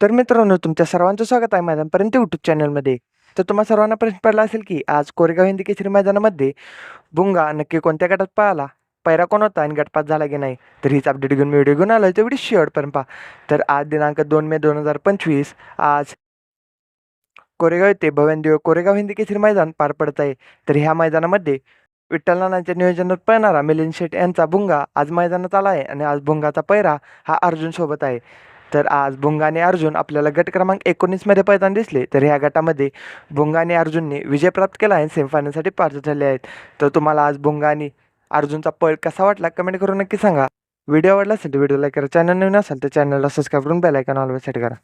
तर मित्रांनो तुमच्या सर्वांचं स्वागत आहे मैदानपर्यंत यूट्यूब चॅनलमध्ये तर तुम्हा सर्वांना प्रश्न पडला असेल की आज कोरेगाव हिंदी केसरी मैदानामध्ये बुंगा नक्की कोणत्या गटात पळाला? पैरा कोण होता आणि गटपात झाला की नाही? तर हीच अपडेट घेऊन मी व्हिडिओ घेऊन आलो तेवढी शेवटपर्यंत पहा. तर आज दिनांक दोन मे दोन हजार पंचवीस आज कोरेगाव येथे भवनदेव कोरेगाव हिंदी केसरी मैदान पार पडत आहे. तर ह्या मैदानामध्ये विठ्ठल नानांच्या नियोजनात पळणारा मिलिंद शेठ यांचा भुंगा आज मैदानात आला आहे आणि आज भुंगाचा पैरा हा अर्जुनसोबत आहे. तर आज भुंगा आणि अर्जुन आपल्याला गट क्रमांक एकोणीसमध्ये पळताना दिसले. तर ह्या गटामध्ये भुंगा आणि अर्जुनने विजय प्राप्त केला आहे सेमीफायनलसाठी पात्र झाले आहेत. तर तुम्हाला आज भुंगा आणि अर्जुनचा पळ कसा वाटला कमेंट करून नक्की सांगा. व्हिडिओ आवडला असेल तर व्हिडिओ लाईक करा चॅनल नवीन असेल तर चॅनलला सबस्क्राईब करून बेल ऑलवेज सेट करा.